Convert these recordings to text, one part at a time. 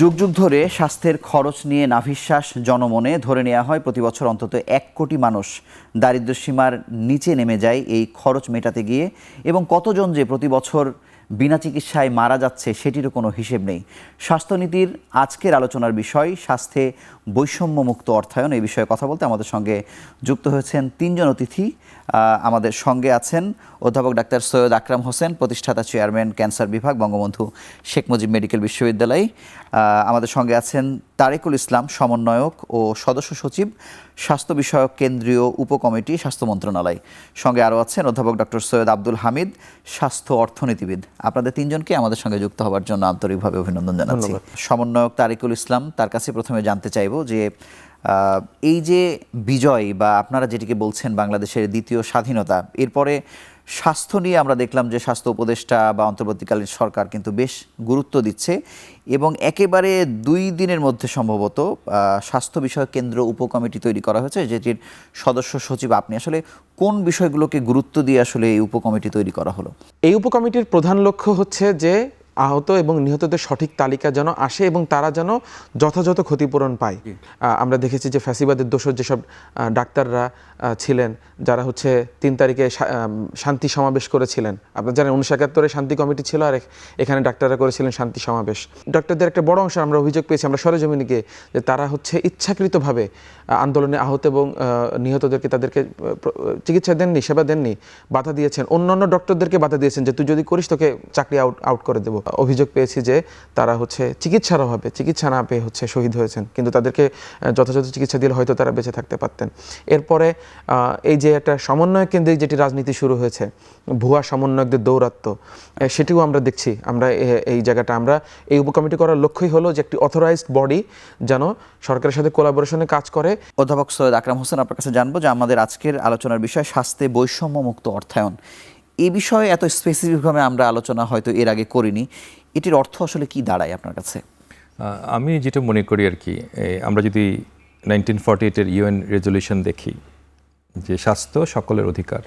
যুগ যুগ ধরে স্বাস্থ্যের খরচ নিয়ে নাভিশ্বাস জনমনে ধরে নেওয়া হয়। প্রতি বছর অন্তত এক কোটি মানুষ দারিদ্র্যসীমার নিচে নেমে যায় এই খরচ মেটাতে গিয়ে এবং কতজন যে প্রতি বছর বিনা চিকিৎসায় মারা যাচ্ছে সেটিরও কোনো হিসেব নেই। স্বাস্থ্যনীতির আজকের আলোচনার বিষয়, স্বাস্থ্যে বৈষম্যমুক্ত অর্থায়ন এই বিষয়ে কথা বলতে আমাদের সঙ্গে যুক্ত হয়েছেন তিনজন অতিথি। আমাদের সঙ্গে আছেন অধ্যাপক ডাক্তার সৈয়দ আকরাম হোসেন প্রতিষ্ঠাতা চেয়ারম্যান ক্যান্সার বিভাগ বঙ্গবন্ধু শেখ মুজিব মেডিকেল বিশ্ববিদ্যালয়। আমাদের সঙ্গে আছেন তারেকুল ইসলাম সমন্বয়ক ও সদস্য সচিব স্বাস্থ্য বিষয়ক কেন্দ্রীয় উপকমিটি স্বাস্থ্য মন্ত্রণালয়। সঙ্গে আরও আছেন অধ্যাপক ডক্টর সৈয়দ আব্দুল হামিদ স্বাস্থ্য অর্থনীতিবিদ। আপনাদের তিনজনকে আমাদের সঙ্গে যুক্ত হওয়ার জন্য আন্তরিকভাবে অভিনন্দন জানাচ্ছি। সমন্বয়ক তারিকুল ইসলাম তার কাছে প্রথমে জানতে চাইব যে এই যে বিজয় বা আপনারা যেটিকে বলছেন বাংলাদেশের দ্বিতীয় স্বাধীনতা, এরপরে স্বাস্থ্য নিয়ে আমরা দেখলাম যে স্বাস্থ্য উপদেষ্টা বা অন্তর্বর্তীকালীন সরকার কিন্তু বেশ গুরুত্ব দিচ্ছে এবং একেবারে দুই দিনের মধ্যে সম্ভবত স্বাস্থ্য বিষয়ক কেন্দ্র উপকমিটি তৈরি করা হয়েছে, যেটির সদস্য সচিব আপনি। আসলে কোন বিষয়গুলোকে গুরুত্ব দিয়ে আসলে এই উপকমিটি তৈরি করা হলো? এই উপকমিটির প্রধান লক্ষ্য হচ্ছে যে আহত এবং নিহতদের সঠিক তালিকা যেন আসে এবং তারা যেন যথাযথ ক্ষতিপূরণ পায়। আমরা দেখেছি যে ফ্যাসিবাদের দোষর যেসব ডাক্তাররা ছিলেন যারা হচ্ছে তিন তারিখে শান্তি সমাবেশ করেছিলেন। আপনার জানেন উনিশশো একাত্তরে শান্তি কমিটি ছিল আর এখানে ডাক্তাররা করেছিলেন শান্তি সমাবেশ। ডক্টরদের একটা বড় অংশ আমরা অভিযোগ পেয়েছি আমরা সরেজমিনে গিয়ে যে তারা হচ্ছে ইচ্ছাকৃতভাবে আন্দোলনে আহত এবং নিহতদেরকে তাদেরকে চিকিৎসা দেননি সেবা দেননি বাধা দিয়েছেন। অন্যান্য ডক্টরদেরকে বাধা দিয়েছেন যে তুই যদি করিস তোকে চাকরি আউট আউট করে দেবো। অভিযোগ পেয়েছি যে তারা হচ্ছে চিকিৎসার অভাবে, চিকিৎসা না পেয়ে হচ্ছে শহীদ হয়েছেন। কিন্তু তাদেরকে যথাযথ চিকিৎসা দিলে হয়তো তারা বেঁচে থাকতে পারতেন। এরপরে এই যে একটা সমন্বয় কেন্দ্রিক যেটি রাজনীতি শুরু হয়েছে, ভুয়া সমন্বয়কদের দৌরাত্ম সেটিও আমরা দেখছি। আমরা এই জায়গাটা আমরা, এই উপকমিটি করার লক্ষ্যই হলো যে একটি অথরাইজড বডি যেন সরকারের সাথে কোলাবোরেশনে কাজ করে। অধ্যাপক সৈয়দ আকরাম হোসেন আপনার কাছে জানব যে আমাদের আজকের আলোচনার বিষয় স্বাস্থ্যে বৈষম্যমুক্ত অর্থায়ন। এই বিষয়ে এত স্পেসিফিকভাবে আমরা আলোচনা হয়তো এর আগে করিনি। এটির অর্থ আসলে কি দাঁড়ায় আপনার কাছে? আমি যেটা মনে করি আর কি আমরা যদি নাইনটিন ফর্টি এইটের ইউএন রেজলিউশন দেখি, যে স্বাস্থ্য সকলের অধিকার,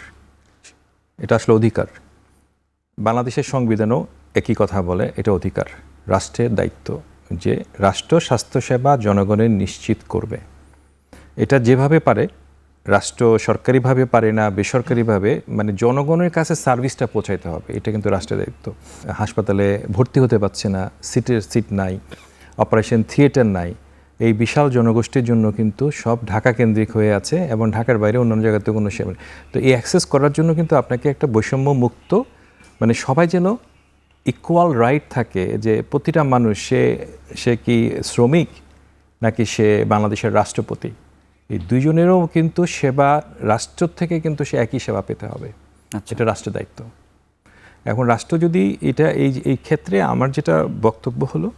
এটা আসলে অধিকার। বাংলাদেশের সংবিধানও একই কথা বলে, এটা অধিকার। রাষ্ট্রের দায়িত্ব, যে রাষ্ট্র স্বাস্থ্যসেবা জনগণের নিশ্চিত করবে। এটা যেভাবে পারে রাষ্ট্র সরকারিভাবে পারে না, বেসরকারিভাবে মানে জনগণের কাছে সার্ভিসটা পৌঁছাইতে হবে। এটা কিন্তু রাষ্ট্রের দায়িত্ব। হাসপাতালে ভর্তি হতে পারছে না, সিটের সিট নাই, অপারেশন থিয়েটার নাই। এই বিশাল জনগোষ্ঠীর জন্য কিন্তু সব ঢাকা কেন্দ্রিক হয়ে আছে এবং ঢাকার বাইরে অন্যান্য জায়গাতে কোনো সেবা। তো এই অ্যাক্সেস করার জন্য কিন্তু আপনাকে একটা বৈষম্য মুক্ত মানে সবাই যেন ইকুয়াল রাইট থাকে যে প্রতিটা মানুষ সে সে কি শ্রমিক নাকি সে বাংলাদেশের রাষ্ট্রপতি? এই দুইজনেরও কিন্তু সেবা রাষ্ট্র থেকে কিন্তু সে একই সেবা পেতে হবে। এটা রাষ্ট্রের দায়িত্ব। এখন রাষ্ট্র যদি এটা এই এই ক্ষেত্রে আমার যেটা বক্তব্য হলো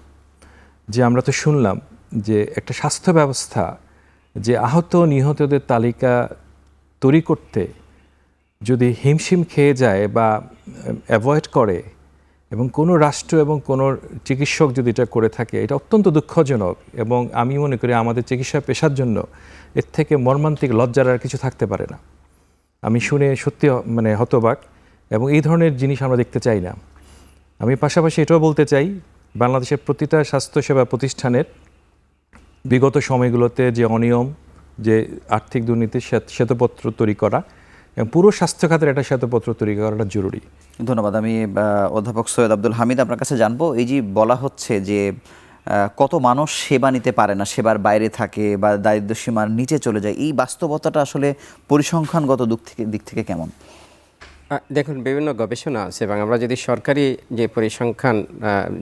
যে আমরা তো শুনলাম যে একটা স্বাস্থ্য ব্যবস্থা যে আহত নিহতদের তালিকা তৈরি করতে যদি হিমশিম খেয়ে যায় বা অ্যাভয়েড করে এবং কোনো রাষ্ট্র এবং কোনো চিকিৎসক যদি এটা করে থাকে এটা অত্যন্ত দুঃখজনক এবং আমি মনে করি আমাদের চিকিৎসা পেশার জন্য এর থেকে মর্মান্তিক লজ্জার আর কিছু থাকতে পারে না। আমি শুনে সত্যি মানে হতবাক এবং এই ধরনের জিনিস আমরা দেখতে চাই না। আমি পাশাপাশি এটাও বলতে চাই, বাংলাদেশের প্রতিটা স্বাস্থ্যসেবা প্রতিষ্ঠানের বিগত সময়গুলোতে যে অনিয়ম, যে আর্থিক দুর্নীতি শ্বেতপত্র তৈরি করা এবং পুরো স্বাস্থ্য খাতের একটা শ্বেতপত্র তৈরি করাটা জরুরি। ধন্যবাদ। আমি অধ্যাপক সৈয়দ আব্দুল হামিদ আপনার কাছে জানব, এই যে বলা হচ্ছে যে কত মানুষ সেবা নিতে পারে না, সেবার বাইরে থাকে বা দারিদ্র সীমার নিচে চলে যায়, এই বাস্তবতাটা আসলে পরিসংখ্যানগত দিক থেকে দিক থেকে কেমন? দেখুন, বিভিন্ন গবেষণা আছে এবং আমরা যদি সরকারি যে পরিসংখ্যান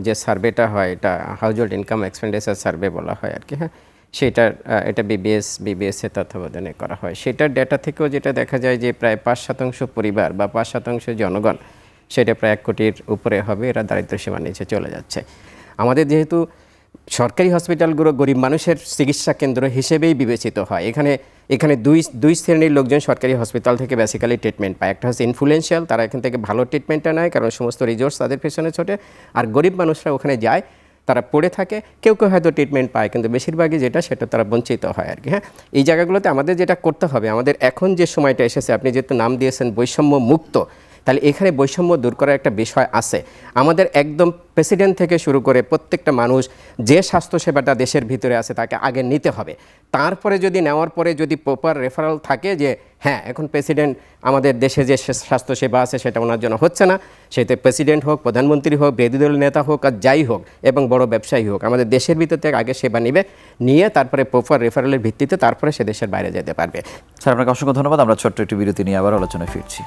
যে সার্ভেটা হয়, এটা household income expenditure survey বলা হয় আর কি হ্যাঁ? সেটার এটা বিবিএস বিবিএস এর তত্ত্বাবধানে করা হয়। সেটার ডেটা থেকেও যেটা দেখা যায় যে প্রায় পাঁচ শতাংশ পরিবার বা পাঁচ শতাংশ জনগণ, সেটা প্রায় এক কোটির উপরে হবে, এরা দারিদ্র সীমার নিচে চলে যাচ্ছে। আমাদের যেহেতু সরকারি হসপিটালগুলো গরিব মানুষের চিকিৎসা কেন্দ্র হিসেবেই বিবেচিত হয়। এখানে এখানে দুই দুই শ্রেণির লোকজন সরকারি হসপিটাল থেকে বেসিক্যালি ট্রিটমেন্ট পায়। একটা হচ্ছে ইনফ্লুয়েন্সিয়াল তারা এখান থেকে ভালো ট্রিটমেন্টটা নেয় কারণ সমস্ত রিজোর্স তাদের পেছনে ছোটে। আর গরিব মানুষরা ওখানে যায়, তারা পড়ে থাকে, কেউ কেউ হয়তো ট্রিটমেন্ট পায়, কিন্তু বেশিরভাগই যেটা সেটা তারা বঞ্চিত হয় আর কি হ্যাঁ? এই জায়গাগুলোতে আমাদের যেটা করতে হবে, আমাদের এখন যে সময়টা এসেছে, আপনি যেহেতু নাম দিয়েছেন বৈষম্য মুক্ত তাহলে এখানে বৈষম্য দূর করার একটা বিষয় আছে। আমাদের একদম প্রেসিডেন্ট থেকে শুরু করে প্রত্যেকটা মানুষ যে স্বাস্থ্যসেবাটা দেশের ভিতরে আছে তাকে আগে নিতে হবে। তারপরে যদি নেওয়ার পরে যদি প্রপার রেফারেল থাকে যে হ্যাঁ এখন প্রেসিডেন্ট আমাদের দেশে যে স্বাস্থ্য- স্বাস্থ্যসেবা আছে সেটা ওনার জন্য হচ্ছে না, সেতে প্রেসিডেন্ট হোক, প্রধানমন্ত্রী হোক বিরোধী দলের নেতা হোক আর যাই হোক, এবং বড় ব্যবসায়ী হোক, আমাদের দেশের ভিতর থেকে আগে সেবা নিবে, নিয়ে তারপরে প্রপার রেফারেলের ভিত্তিতে তারপরে সে দেশের বাইরে যেতে পারবে। স্যার, আপনাকে অসংখ্য ধন্যবাদ। আমরা ছোট্ট একটি বিরতি নিয়ে আবার আলোচনায় ফিরছি।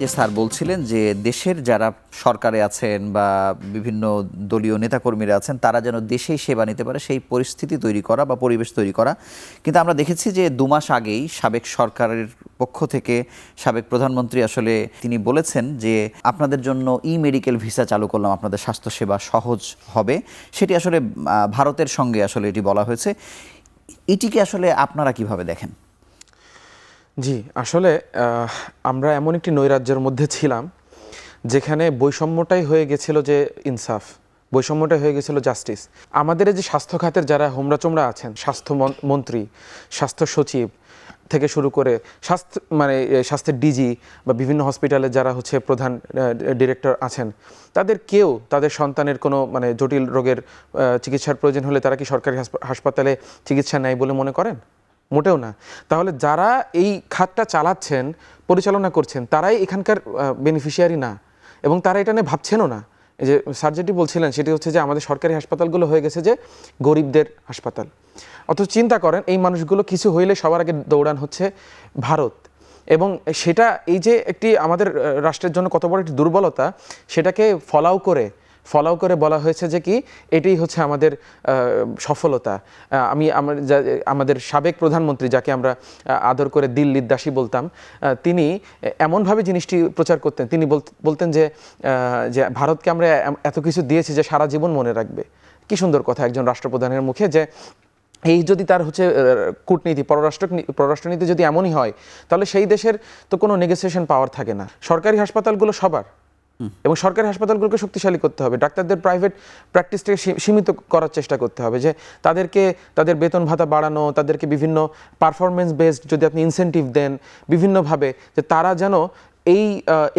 যে স্যার বলছিলেন যে দেশের যারা সরকারে আছেন বা বিভিন্ন দলীয় নেতাকর্মীরা আছেন, তারা যেন দেশেই সেবা নিতে পারে, সেই পরিস্থিতি তৈরি করা বা পরিবেশ তৈরি করা। কিন্তু আমরা দেখেছি যে দু মাস আগেই সাবেক সরকারের পক্ষ থেকে সাবেক প্রধানমন্ত্রী আসলে তিনি বলেছেন যে আপনাদের জন্য ই মেডিকেল ভিসা চালু করলাম, আপনাদের স্বাস্থ্যসেবা সহজ হবে। সেটি আসলে ভারতের সঙ্গে আসলে এটি বলা হয়েছে। এটিকে আসলে আপনারা কীভাবে দেখেন? জি, আসলে আমরা এমন একটি নৈরাজ্যের মধ্যে ছিলাম যেখানে বৈষম্যটাই হয়ে গেছিল যে ইনসাফ, বৈষম্যটাই হয়ে গেছিল জাস্টিস। আমাদের যে স্বাস্থ্য খাতের যারা হোমরা চোমরা আছেন, স্বাস্থ্য মন- মন্ত্রী, স্বাস্থ্য সচিব থেকে শুরু করে স্বাস্থ্য মানে স্বাস্থ্যের ডিজি বা বিভিন্ন হসপিটালে যারা হচ্ছে প্রধান ডিরেক্টর আছেন, তাদের কেউ তাদের সন্তানের কোনো মানে জটিল রোগের চিকিৎসার প্রয়োজন হলে তারা কি সরকারি হাসপাতালে চিকিৎসা নেয় বলে মনে করেন? মোটেও না। তাহলে যারা এই খাতটা চালাচ্ছেন, পরিচালনা করছেন, তারাই এখানকার বেনিফিশিয়ারি না। এবং তারা এটা নিয়ে ভাবছেনও না। যে স্যার যেটি বলছিলেন, সেটি হচ্ছে যে আমাদের সরকারি হাসপাতালগুলো হয়ে গেছে যে গরিবদের হাসপাতাল। অথচ চিন্তা করেন, এই মানুষগুলো কিছু হইলে সবার আগে দৌড়ান হচ্ছে ভারত। এবং সেটা, এই যে একটি আমাদের রাষ্ট্রের জন্য কত বড় একটি দুর্বলতা, সেটাকে ফলাও করে ফলাও করে বলা হয়েছে যে কি, এটাই হচ্ছে আমাদের সফলতা। আমি আমার আমাদের সাবেক প্রধানমন্ত্রী যাকে আমরা আদর করে দিল্লির দাসী বলতাম তিনি এমনভাবে জিনিসটি প্রচার করতেন। তিনি বলত- বলতেন যে যে ভারতকে আমরা এত কিছু দিয়েছি যে সারা জীবন মনে রাখবে। কি সুন্দর কথা একজন রাষ্ট্রপ্রধানের মুখে যে, এই যদি তার হচ্ছে কূটনীতি পররাষ্ট্র পররাষ্ট্রনীতি যদি এমনই হয়, তাহলে সেই দেশের তো কোনো নেগোসিয়েশন পাওয়ার থাকে না। সরকারি হাসপাতালগুলো সবার। এবং সরকারি হাসপাতালগুলোকে শক্তিশালী করতে হবে। ডাক্তারদের প্রাইভেট প্র্যাকটিসটাকে সীমিত করার চেষ্টা করতে হবে যে তাদেরকে, তাদের বেতন ভাতা বাড়ানো, তাদেরকে বিভিন্ন পারফরমেন্স বেসড যদি আপনি ইনসেন্টিভ দেন, বিভিন্নভাবে যে তারা যেন এই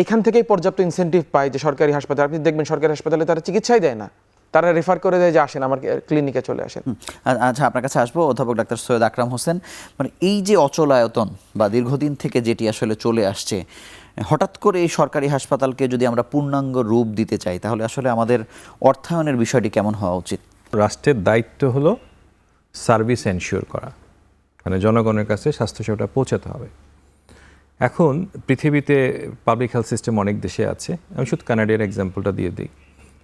এখান থেকেই পর্যাপ্ত ইনসেন্টিভ পায় যে সরকারি হাসপাতাল। আপনি দেখবেন সরকারি হাসপাতালে তারা চিকিৎসাই দেয় না। তারা রেফার করে দেয় যে আসেন, আমার ক্লিনিকে চলে আসেন। আচ্ছা আপনার কাছে আসব, অধ্যাপক ডাক্তার সৈয়দ আকরাম হোসেন। মানে এই যে অচলায়তন বা দীর্ঘদিন থেকে যেটি আসলে চলে আসছে হঠাৎ করে এই সরকারি হাসপাতালকে যদি আমরা পূর্ণাঙ্গ রূপ দিতে চাই, তাহলে আসলে আমাদের অর্থায়নের বিষয়টি কেমন হওয়া উচিত? রাষ্ট্রের দায়িত্ব হলো সার্ভিস এনশিওর করা। মানে জনগণের কাছে স্বাস্থ্যসেবাটা পৌঁছাতে হবে। এখন পৃথিবীতে পাবলিক হেলথ সিস্টেম অনেক দেশে আছে। আমি শুধু কানাডিয়ার এক্সাম্পলটা দিয়ে দিই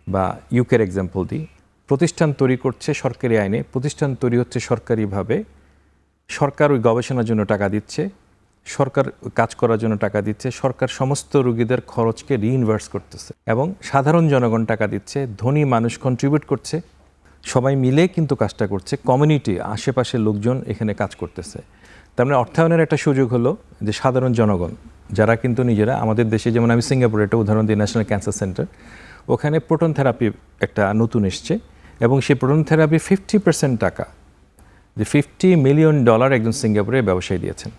বা ইউকের এক্সাম্পল দিই। প্রতিষ্ঠান তৈরি করছে সরকারি আইনে। প্রতিষ্ঠান তৈরি হচ্ছে সরকারিভাবে। সরকার ওই গবেষণার জন্য টাকা দিচ্ছে। সরকার কাজ করার জন্য টাকা দিচ্ছে, সরকার সমস্ত রুগীদের খরচকে রিইনভার্স করতেছে এবং সাধারণ জনগণ টাকা দিচ্ছে, ধনী মানুষ কন্ট্রিবিউট করছে, সবাই মিলে কিন্তু কাজটা করছে কমিউনিটি আশেপাশের লোকজন এখানে কাজ করতেছে। তার মানে অর্থায়নের একটা সুযোগ হলো যে সাধারণ জনগণ, যারা কিন্তু নিজেরা, আমাদের দেশে যেমন আমি সিঙ্গাপুরে একটা উদাহরণ দিই ন্যাশনাল ক্যান্সার সেন্টার ওখানে প্রোটন থেরাপি একটা নতুন এসছে এবং সেই প্রোটন থেরাপি ফিফটি পার্সেন্ট টাকা, যে ফিফটি মিলিয়ন ডলার একজন সিঙ্গাপুরে ব্যবসায়ী দিয়েছেন।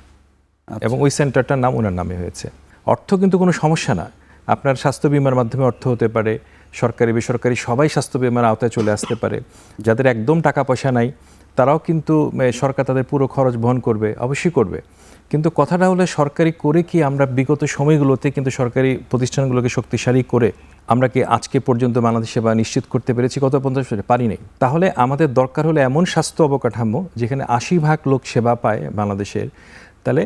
এবং ওই সেন্টারটার নাম ওনার নামে হয়েছে। অর্থ কিন্তু কোনো সমস্যা না। আপনার স্বাস্থ্য বিমার মাধ্যমে অর্থ হতে পারে, সরকারি, বেসরকারি সবাই স্বাস্থ্য বিমার আওতায় চলে আসতে পারে। যাদের একদম টাকা পয়সা নাই, তারাও কিন্তু সরকার তাদের পুরো খরচ বহন করবে, অবশ্যই করবে। কিন্তু কথাটা হলো, সরকারি করে কি আমরা বিগত সময়গুলোতে কিন্তু সরকারি প্রতিষ্ঠানগুলোকে শক্তিশালী করে আমরা কি আজকে পর্যন্ত বাংলাদেশ সেবা নিশ্চিত করতে পেরেছি? গত পঞ্চাশ বছরে পারি নাই। তাহলে আমাদের দরকার হলো এমন স্বাস্থ্য অবকাঠামো যেখানে আশি ভাগ লোক সেবা পায় বাংলাদেশের। তাহলে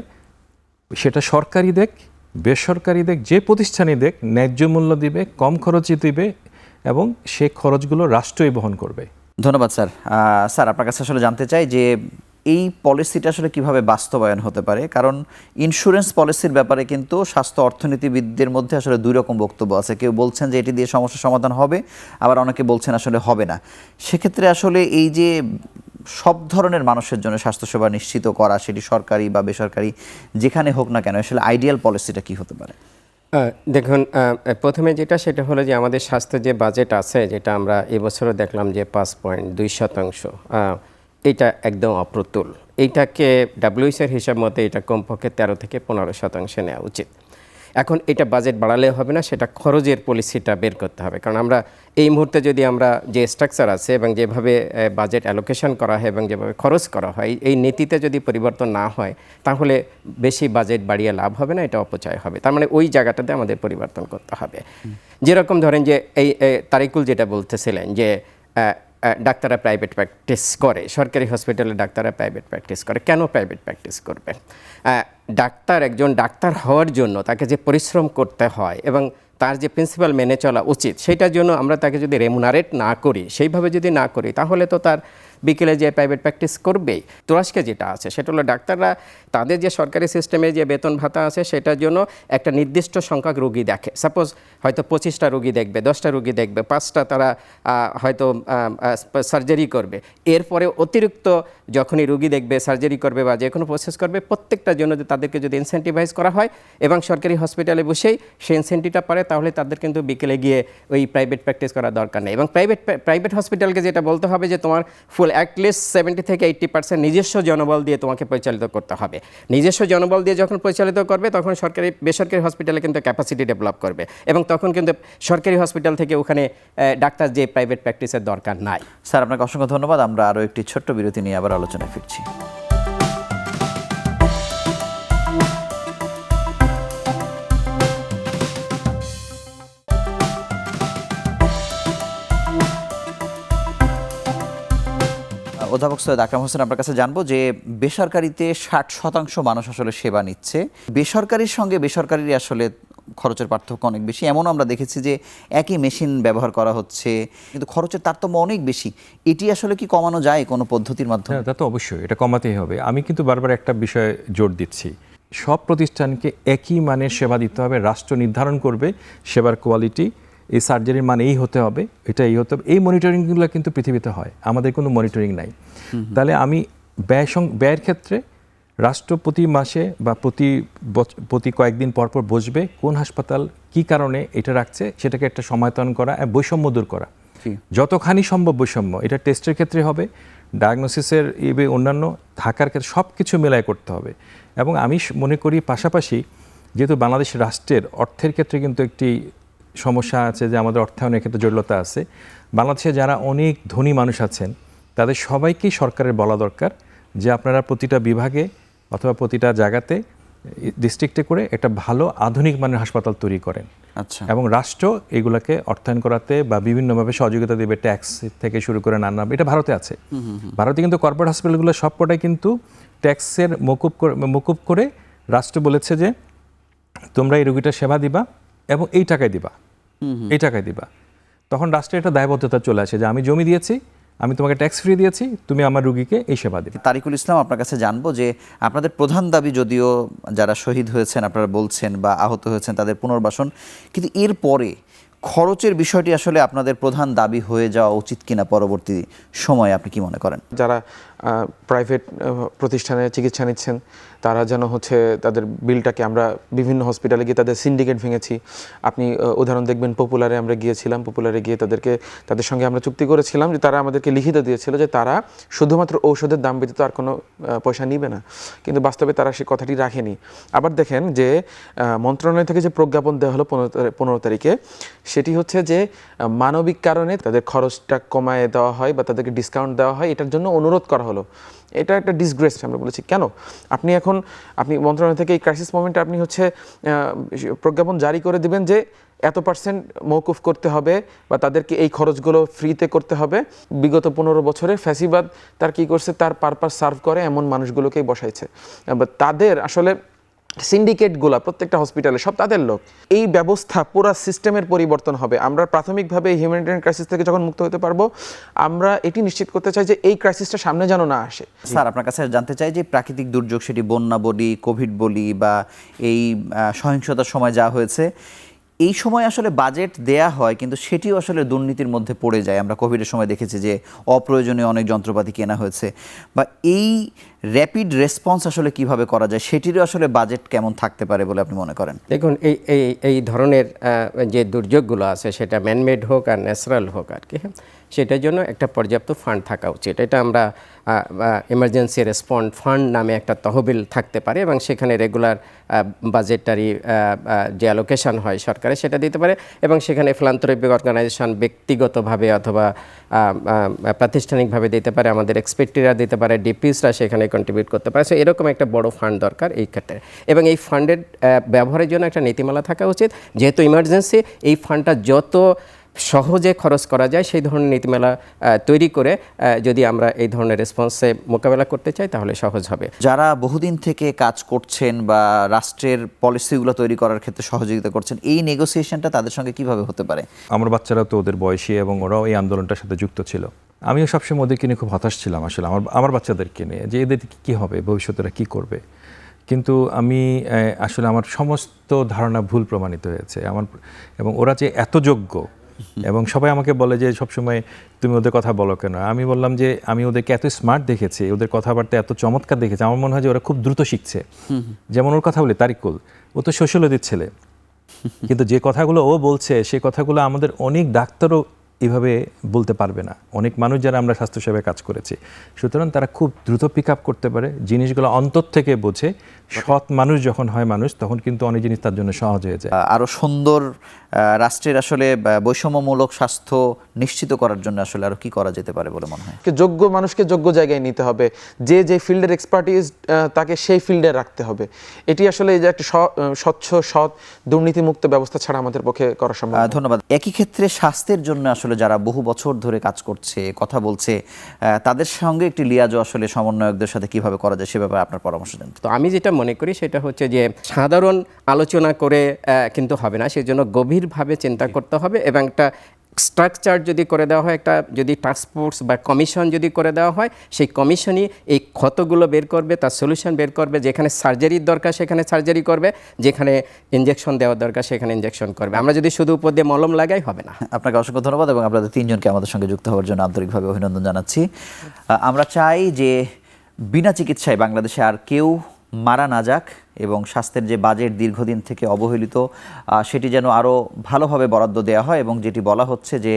সেটা সরকারি দেখ বেসরকারি দেখ, যে প্রতিষ্ঠানই দেখ, ন্যায্য মূল্য দিবে, কম খরচে দিবে এবং সে খরচগুলো রাষ্ট্রই বহন করবে। ধন্যবাদ, স্যার। স্যার, আপনার কাছে আসলে জানতে চাই যে এই পলিসিটা আসলে কীভাবে বাস্তবায়ন হতে পারে? কারণ ইন্স্যুরেন্স পলিসির ব্যাপারে কিন্তু স্বাস্থ্য অর্থনীতিবিদদের মধ্যে আসলে দুই রকম বক্তব্য আছে। কেউ বলছেন যে এটি দিয়ে সমস্যার সমাধান হবে, আবার অনেকে বলছেন আসলে হবে না। সেক্ষেত্রে আসলে এই যে সব ধরনের মানুষের জন্য স্বাস্থ্যসেবা নিশ্চিত করা, সেটি সরকারি বা বেসরকারি যেখানে হোক না কেন, আসলে আইডিয়াল পলিসিটা কি হতে পারে? দেখুন প্রথমে যেটা, সেটা হলো যে আমাদের স্বাস্থ্য যে বাজেট আছে, যেটা আমরা এবছরও দেখলাম যে পাঁচ পয়েন্ট দুই শতাংশ এটা একদম অপ্রতুল। এইটাকে ডাব্লিউএসের হিসাব মতে এটা কমপক্ষে তেরো থেকে পনেরো শতাংশে নেওয়া উচিত। এখন এটা বাজেট বাড়ালে হবে না সেটা খরচের পলিসিটা বের করতে হবে। কারণ আমরা এই মুহূর্তে যদি আমরা যে স্ট্রাকচার আছে এবং যেভাবে বাজেট অ্যালোকেশন করা হয় এবং যেভাবে খরচ করা হয় এই নীতিতে যদি পরিবর্তন না হয় তাহলে বেশি বাজেট বাড়িয়ে লাভ হবে না এটা অপচয় হবে। তার মানে ওই জায়গাটাতে আমাদের পরিবর্তন করতে হবে। যেরকম ধরেন যে এই তারিকুল যেটা বলতেছিলেন যে ডাক্তাররা প্রাইভেট প্র্যাকটিস করে, সরকারি হসপিটালে ডাক্তাররা প্রাইভেট প্র্যাকটিস করে। কেন প্রাইভেট প্র্যাকটিস করবে? ডাক্তার একজন ডাক্তার হওয়ার জন্য তাকে যে পরিশ্রম করতে হয় এবং তার যে প্রিন্সিপাল মেনে চলা উচিত সেটার জন্য আমরা তাকে যদি রেমুনারেট না করি, সেইভাবে যদি না করি, তাহলে তো তার বিকেলে যে প্রাইভেট প্র্যাকটিস করবেই তুরস্কে যেটা আছে, সেটা হলো ডাক্তাররা তাদের যে সরকারি সিস্টেমে যে বেতন ভাতা আছে, সেটার জন্য একটা নির্দিষ্ট সংখ্যক রুগী দেখে। সাপোজ হয়তো পঁচিশটা রুগী দেখবে, দশটা রুগী দেখবে, পাঁচটা তারা হয়তো সার্জারি করবে। এরপরে অতিরিক্ত যখনই রুগী দেখবে সার্জারি করবে বা যে কোনো প্রসেস করবে, প্রত্যেকটার জন্য তাদেরকে যদি ইনসেন্টিভাইজ করা হয় এবং সরকারি হসপিটালে বসেই সেই ইনসেন্টিভটা পারে, তাহলে তাদের কিন্তু বিকেলে গিয়ে ওই প্রাইভেট প্র্যাকটিস করার দরকার নেই। এবং প্রাইভেট প্রাইভেট হসপিটালকে যেটা বলতে হবে যে তোমার ফুল অ্যাটলিস্ট সেভেন্টি থেকে এইট্টি পার্সেন্ট নিজস্ব জনবল দিয়ে তোমাকে পরিচালিত করতে হবে। নিজস্ব জনবল দিয়ে যখন পরিচালিত করবে, তখন সরকারি, বেসরকারি হসপিটালে কিন্তু ক্যাপাসিটি ডেভেলপ করবে এবং তখন কিন্তু সরকারি হসপিটাল থেকে ওখানে ডাক্তার যে প্রাইভেট প্র্যাকটিসের দরকার নাই। স্যার, আপনাকে অসংখ্য ধন্যবাদ। আমরা আরও একটি ছোট্ট বিরতি নিয়ে আবার আলোচনায় ফিরছি। অধ্যাপক সৈয়দ আকরাম হোসেন আপনার কাছে জানব যে বেসরকারিতে ষাট শতাংশ মানুষ আসলে সেবা নিচ্ছে। বেসরকারির সঙ্গে বেসরকারির আসলে খরচের পার্থক্য অনেক বেশি। এমনও আমরা দেখেছি যে একই মেশিন ব্যবহার করা হচ্ছে, কিন্তু খরচের তারতম্য অনেক বেশি। এটি আসলে কি কমানো যায় কোনো পদ্ধতির মাধ্যমে? হ্যাঁ তা তো অবশ্যই। এটা কমাতেই হবে। আমি কিন্তু বারবার একটা বিষয়ে জোর দিচ্ছি। সব প্রতিষ্ঠানকে একই মানের সেবা দিতে হবে। রাষ্ট্র নির্ধারণ করবে সেবার কোয়ালিটি এই সার্জারির মান এই হতে হবে এটা এই হতে হবে। এই মনিটরিংগুলো কিন্তু পৃথিবীতে হয় আমাদের কোনো মনিটরিং নাই। তাহলে আমি ব্যয় সং- ব্যয়ের ক্ষেত্রে রাষ্ট্র প্রতি মাসে বা প্রতি প্রতি কয়েকদিন পর পর বসবে কোন হাসপাতাল কি কারণে এটা রাখছে সেটাকে একটা সমায়তন করা বৈষম্য দূর করা। যতখানি সম্ভব বৈষম্য এটা টেস্টের ক্ষেত্রে হবে ডায়াগনোসিসের ইবে অন্যান্য থাকার ক্ষেত্রে সব কিছু মেলায় করতে হবে। এবং আমি মনে করি পাশাপাশি যেহেতু বাংলাদেশ রাষ্ট্রের অর্থের ক্ষেত্রে কিন্তু একটি সমস্যা আছে যে আমাদের অর্থায়নের ক্ষেত্রে জটিলতা আছে। বাংলাদেশে যারা অনেক ধনী মানুষ আছেন তাদের সবাইকেই সরকারের বলা দরকার যে আপনারা প্রতিটা বিভাগে অথবা প্রতিটা জায়গাতে ডিস্ট্রিক্টে করে একটা ভালো আধুনিক মানের হাসপাতাল তৈরি করেন। আচ্ছা। এবং রাষ্ট্র এগুলাকে অর্থায়ন করাতে বা বিভিন্নভাবে সহযোগিতা দেবে ট্যাক্স থেকে শুরু করে নানা এটা ভারতে আছে। ভারতে কিন্তু কর্পোরেট হসপিটালগুলো সবকটাই কিন্তু ট্যাক্সের মকুব করে মকুব করে রাষ্ট্র বলেছে যে তোমরা এই রোগীটার সেবা দিবা এবং এই টাকায় দিবা। এই টাকায় দিবা। তখন রাষ্ট্রের একটা দায়বদ্ধতা চলে আসে যে আমি জমি দিয়েছি আমি তোমাকে ট্যাক্স ফ্রি দিয়েছি তুমি আমার রুগীকে এই সেবা দিবে। তারিকুল ইসলাম আপনার কাছে জানব যে আপনাদের প্রধান দাবি যদিও যারা শহীদ হয়েছেন আপনারা বলছেন বা আহত হয়েছেন তাদের পুনর্বাসন কিন্তু এরপরে খরচের বিষয়টি আসলে আপনাদের প্রধান দাবি হয়ে যাওয়া উচিত কিনা পরবর্তী সময়ে আপনি কি মনে করেন? যারা প্রাইভেট প্রতিষ্ঠানে চিকিৎসা নিচ্ছেন। তারা যেন হচ্ছে তাদের বিলটাকে আমরা বিভিন্ন হসপিটালে গিয়ে তাদের সিন্ডিকেট ভেঙেছি। আপনি উদাহরণ দেখবেন পপুলারে আমরা গিয়েছিলাম পপুলারে গিয়ে তাদেরকে, তাদের সঙ্গে আমরা চুক্তি করেছিলাম যে তারা আমাদেরকে লিখিত দিয়েছিল যে তারা শুধুমাত্র ঔষধের দাম ব্যতীত আর কোনো পয়সা নিবে না। কিন্তু বাস্তবে তারা সেই কথাটি রাখেনি। আবার দেখেন যে মন্ত্রণালয় থেকে যে প্রজ্ঞাপন দেওয়া হলো পনেরো পনেরো তারিখে, সেটি হচ্ছে যে মানবিক কারণে তাদের খরচটা কমায় দেওয়া হয় বা তাদেরকে ডিসকাউন্ট দেওয়া হয়। এটার জন্য অনুরোধ করা হলো। এটা একটা ডিসগ্রেস আমরা বলেছি। কেন? আপনি এখন, আপনি মন্ত্রণালয় থেকে এই ক্রাইসিস মোমেন্টে আপনি হচ্ছে প্রজ্ঞাপন জারি করে দিবেন যে এত পার্সেন্ট মৌকুফ করতে হবে বা তাদেরকে এই খরচগুলো ফ্রিতে করতে হবে। বিগত পনেরো বছরে ফ্যাসিবাদ তার কি করছে? তার পারপাস সার্ভ করে এমন মানুষগুলোকেই বসাইছে। তাদের আসলে সিন্ডিকেটগুলা, প্রত্যেকটা হসপিটালে, সব তাদের লোক। এই ব্যবস্থা পুরো সিস্টেমের পরিবর্তন হবে। আমরা প্রাথমিকভাবে হিউম্যানিটেরিয়ান ক্রাইসিস থেকে যখন মুক্ত হতে পারব, আমরা এটি নিশ্চিত করতে চাই যে এই ক্রাইসিসটা সামনে যেন না আসে। স্যার, আপনার কাছে জানতে চাই যে প্রাকৃতিক দুর্যোগ, সেটি বন্যা বলি কোভিড বলি বা এই সহিংসতার সময় যা হয়েছে এই সময় আসলে বাজেট দেয়া হয়, কিন্তু সেটিও আসলে দুর্নীতির মধ্যে পড়ে যায়। আমরা কোভিডের সময় দেখেছি যে অপ্রয়োজনীয় অনেক যন্ত্রপাতি কেনা হয়েছে। বা এই র্যাপিড রেসপন্স আসলে কীভাবে করা যায়, সেটিরও আসলে বাজেট কেমন থাকতে পারে বলে আপনি মনে করেন? দেখুন, এই এই এই ধরনের যে দুর্যোগগুলো আছে, সেটা ম্যানমেড হোক আর ন্যাচারাল হোক আর কি হ্যাঁ? সেটার জন্য একটা পর্যাপ্ত ফান্ড থাকা উচিত। এটা আমরা এমার্জেন্সি রেসপন্ড ফান্ড নামে একটা তহবিল থাকতে পারে এবং সেখানে রেগুলার বাজেটারি যে অ্যালোকেশন হয় সরকারের সেটা দিতে পারে এবং সেখানে ফিলান্থ্রপিক অর্গানাইজেশন ব্যক্তিগতভাবে অথবা প্রাতিষ্ঠানিকভাবে দিতে পারে, আমাদের এক্সপেক্টিরা দিতে পারে ডিপিসরা সেখানে কন্ট্রিবিউট করতে পারে। সো এরকম একটা বড় ফান্ড দরকার এই ক্ষেত্রে। এবং এই ফান্ডের ব্যবহারের জন্য একটা নীতিমালা থাকা উচিত। যেহেতু ইমার্জেন্সি এই ফান্ডটা যত সহজে খরচ করা যায় সেই ধরনের নীতিমালা তৈরি করে যদি আমরা এই ধরনের রেসপন্সে মোকাবেলা করতে চাই তাহলে সহজ হবে। যারা বহুদিন থেকে কাজ করছেন বা রাষ্ট্রের পলিসিগুলো তৈরি করার ক্ষেত্রে সহযোগিতা করছেন এই নেগোসিয়েশনটা তাদের সঙ্গে কীভাবে হতে পারে? আমার বাচ্চারা তো ওদের বয়সী এবং ওরাও এই আন্দোলনটার সাথে যুক্ত ছিল। আমিও সবসময় ওদেরকে নিয়ে খুব হতাশ ছিলাম আসলে আমার আমার বাচ্চাদেরকে নিয়ে যে এদের কী হবে ভবিষ্যতে এরা কী করবে? কিন্তু আমি আসলে আমার সমস্ত ধারণা ভুল প্রমাণিত হয়েছে। আমার এবং ওরা যে এত যোগ্য এবং সবাই আমাকে বলে যে সবসময় তুমি ওদের কথা বলো কেন? আমি বললাম যে আমি ওদেরকে এত স্মার্ট দেখেছি ওদের কথাবার্তা এত চমৎকার দেখেছি আমার মনে হয় যে ওরা খুব দ্রুত শিখছে। যেমন ওর কথা বলি তারিকুল ও তো সোশ্যালজির ছেলে। কিন্তু যে কথাগুলো ও বলছে সে কথাগুলো আমাদের অনেক ডাক্তারও এভাবে বলতে পারবে না। অনেক মানুষ যারা আমরা স্বাস্থ্যসেবায় কাজ করেছি সুতরাং তারা খুব দ্রুত পিক আপ করতে পারে। জিনিসগুলো অন্তর থেকে বোঝে। সৎ মানুষ যখন হয় মানুষ তখন কিন্তু অনেক জিনিস তার জন্য সহজ হয়ে যায়। আরও সুন্দর রাষ্ট্রের আসলে বৈষম্যমূলক স্বাস্থ্য নিশ্চিত করার জন্য আসলে আরও কি করা যেতে পারে বলে মনে হয়? যোগ্য মানুষকে যোগ্য জায়গায় নিতে হবে। যে যে ফিল্ডের এক্সপার্টিস তাকে সেই ফিল্ডে রাখতে হবে। এটি আসলে এই যে একটা স্বচ্ছ সৎ দুর্নীতিমুক্ত ব্যবস্থা ছাড়া আমাদের পক্ষে করা সম্ভব ধন্যবাদ। একই ক্ষেত্রে স্বাস্থ্যের জন্য আসলে যারা বহু বছর ধরে কাজ করছে কথা বলছে আহ, তাদের সঙ্গে একটি লিয়াজও আসলে সমন্বয়কদের সাথে কীভাবে করা যায় সে ব্যাপারে আপনার পরামর্শ দেন। তো আমি যেটা মনে করি সেটা হচ্ছে যে সাধারণ আলোচনা করে কিন্তু হবে না। সেই জন্য গভীরভাবে চিন্তা করতে হবে এবং একটা স্ট্রাকচার যদি করে দেওয়া হয়, একটা যদি টাস্কফোর্স বা কমিশন যদি করে দেওয়া হয়, সেই কমিশনই এই ক্ষতগুলো বের করবে, তার সলিউশন বের করবে, যেখানে সার্জারির দরকার সেখানে সার্জারি করবে, যেখানে ইঞ্জেকশন দেওয়ার দরকার সেখানে ইঞ্জেকশন করবে। আমরা যদি শুধু উপর দিয়ে মলম লাগাই, হবে না। আপনাকে অসংখ্য ধন্যবাদ এবং আপনাদের তিনজনকে আমাদের সঙ্গে যুক্ত হওয়ার জন্য আন্তরিকভাবে অভিনন্দন জানাচ্ছি। আমরা চাই যে বিনা চিকিৎসায় বাংলাদেশে আর কেউ মারা না যাক এবং স্বাস্থ্যের যে বাজেট দীর্ঘদিন থেকে অবহেলিত সেটি যেন আরও ভালোভাবে বরাদ্দ দেওয়া হয় এবং যেটি বলা হচ্ছে যে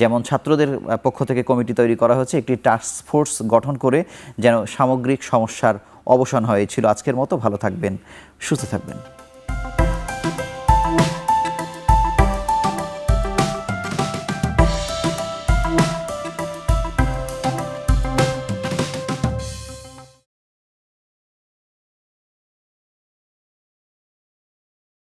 যেমন ছাত্রদের পক্ষ থেকে কমিটি তৈরি করা হয়েছে, একটি টাস্ক ফোর্স গঠন করে যেন সামগ্রিক সমস্যার অবসান হয়েছিল আজকের মতো, ভালো থাকবেন, সুস্থ থাকবেন।